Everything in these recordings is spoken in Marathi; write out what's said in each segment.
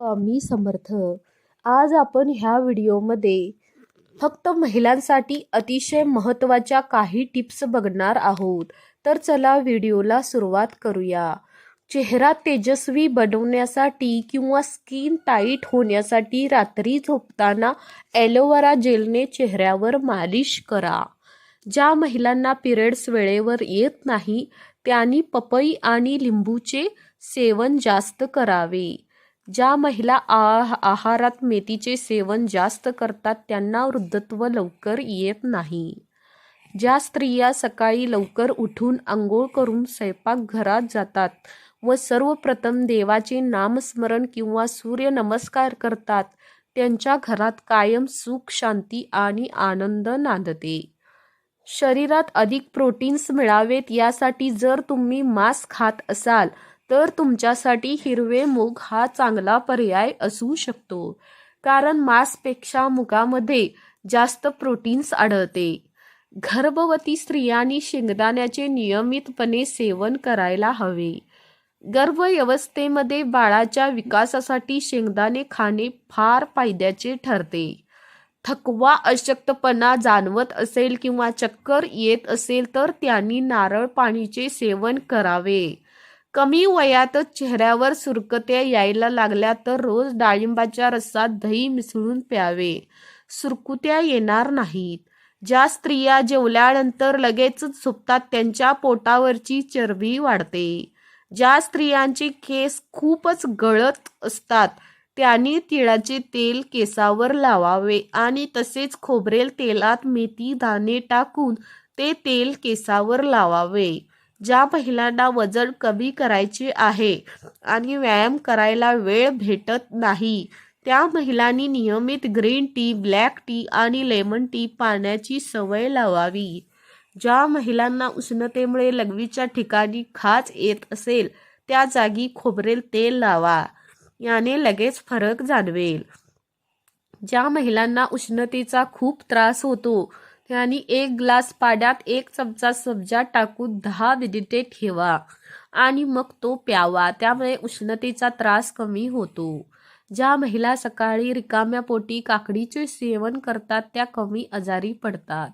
स्वामी समर्थ. आज आपण ह्या व्हिडिओमध्ये फक्त महिलांसाठी अतिशय महत्त्वाच्या काही टिप्स बघणार आहोत. तर चला व्हिडिओला सुरुवात करूया. चेहरा तेजस्वी बनवण्यासाठी किंवा स्किन टाईट होण्यासाठी रात्री झोपताना ॲलोवेरा जेलने चेहऱ्यावर मालिश करा. ज्या महिलांना पिरियड्स वेळेवर येत नाही त्यांनी पपई आणि लिंबूचे सेवन जास्त करावे. ज्या महिला आह आहारात मेथीचे सेवन जास्त करतात त्यांना वृद्धत्व लवकर येत नाही. ज्या स्त्रिया सकाळी लवकर उठून आंघोळ करून स्वयंपाकघरात जातात व सर्वप्रथम देवाचे नामस्मरण किंवा सूर्यनमस्कार करतात त्यांच्या घरात कायम सुख शांती आणि आनंद नांदते. शरीरात अधिक प्रोटीन्स मिळावेत यासाठी जर तुम्ही मांस खात असाल तर तुमच्यासाठी हिरवे मूग हा चांगला पर्याय असू शकतो. कारण मांसपेक्षा मुगामध्ये जास्त प्रोटीन्स आढळते. गर्भवती स्त्रियांनी शेंगदाण्याचे नियमितपणे सेवन करायला हवे. गर्भव्यवस्थेमध्ये बाळाच्या विकासासाठी शेंगदाणे खाणे फार फायद्याचे ठरते. थकवा अशक्तपणा जाणवत असेल किंवा चक्कर येत असेल तर त्यांनी नारळ पाणीचे सेवन करावे. कमी वयातच चेहऱ्यावर सुरकत्या यायला लागल्या तर रोज डाळिंबाच्या रसात दही मिसळून प्यावे. सुरकुत्या येणार नाहीत. ज्या स्त्रिया जेवल्यानंतर लगेचच झोपतात त्यांच्या पोटावरची चरबी वाढते. ज्या स्त्रियांचे केस खूपच गळत असतात त्यांनी तिळाचे तेल केसावर लावावे आणि तसेच खोबरेल तेलात मेथी दाणे टाकून ते तेल केसावर लावावे. ज्या महिलांना वजन कमी करायचे आहे आणि व्यायाम करायला वेळ भेटत नाही त्या महिलांनी नियमित ग्रीन टी ब्लॅक टी आणि लेमन टी पाण्याची सवय लावावी. ज्या महिलांना उष्णतेमुळे लघवीच्या ठिकाणी खाज येत असेल त्या जागी खोबरेल तेल लावा. याने लगेच फरक जाणवेल. ज्या महिलांना उष्णतेचा खूप त्रास होतो आणि एक ग्लास पाण्यात एक चमचा सब्जा टाकून दहा मिनिटे ठेवा आणि मग तो प्यावा. त्यामुळे उष्णतेचा त्रास कमी होतो. ज्या महिला सकाळी रिकाम्या पोटी काकडीचे सेवन करतात त्या कमी आजारी पडतात.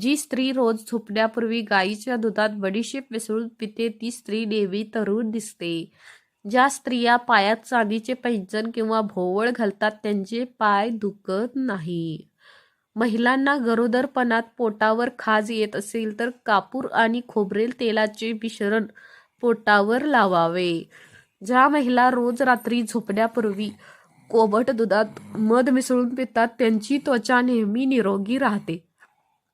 जी स्त्री रोज झोपण्यापूर्वी गाईच्या दुधात बडीशेप मिसळून पिते ती स्त्री नेहमी तरुण दिसते. ज्या स्त्रिया पायात चांदीचे पैंजण किंवा भोवळ घालतात त्यांचे पाय दुखत नाही. महिलांना गरोदरपणात पोटावर खाज येत असेल तर कापूर आणि खोबरेल तेलाचे मिश्रण पोटावर लावावे. ज्या महिला रोज रात्री झोपण्यापूर्वी कोमट दुधात मध मिसळून पितात त्यांची त्वचा नेहमी निरोगी राहते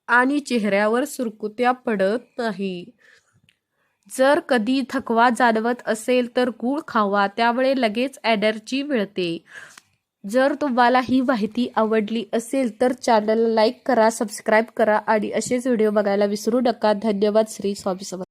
आणि चेहऱ्यावर सुरकुत्या पडत नाही. जर कधी थकवा जाणवत असेल तर गूळ खावा त्यामुळे लगेच ॲनर्जी मिळते. जर तुम्हाला ही माहिती आवडली असेल तर चॅनलला लाईक करा सबस्क्राईब करा आणि असेच व्हिडिओ बघायला विसरू नका. धन्यवाद श्री स्वामी समर्थ.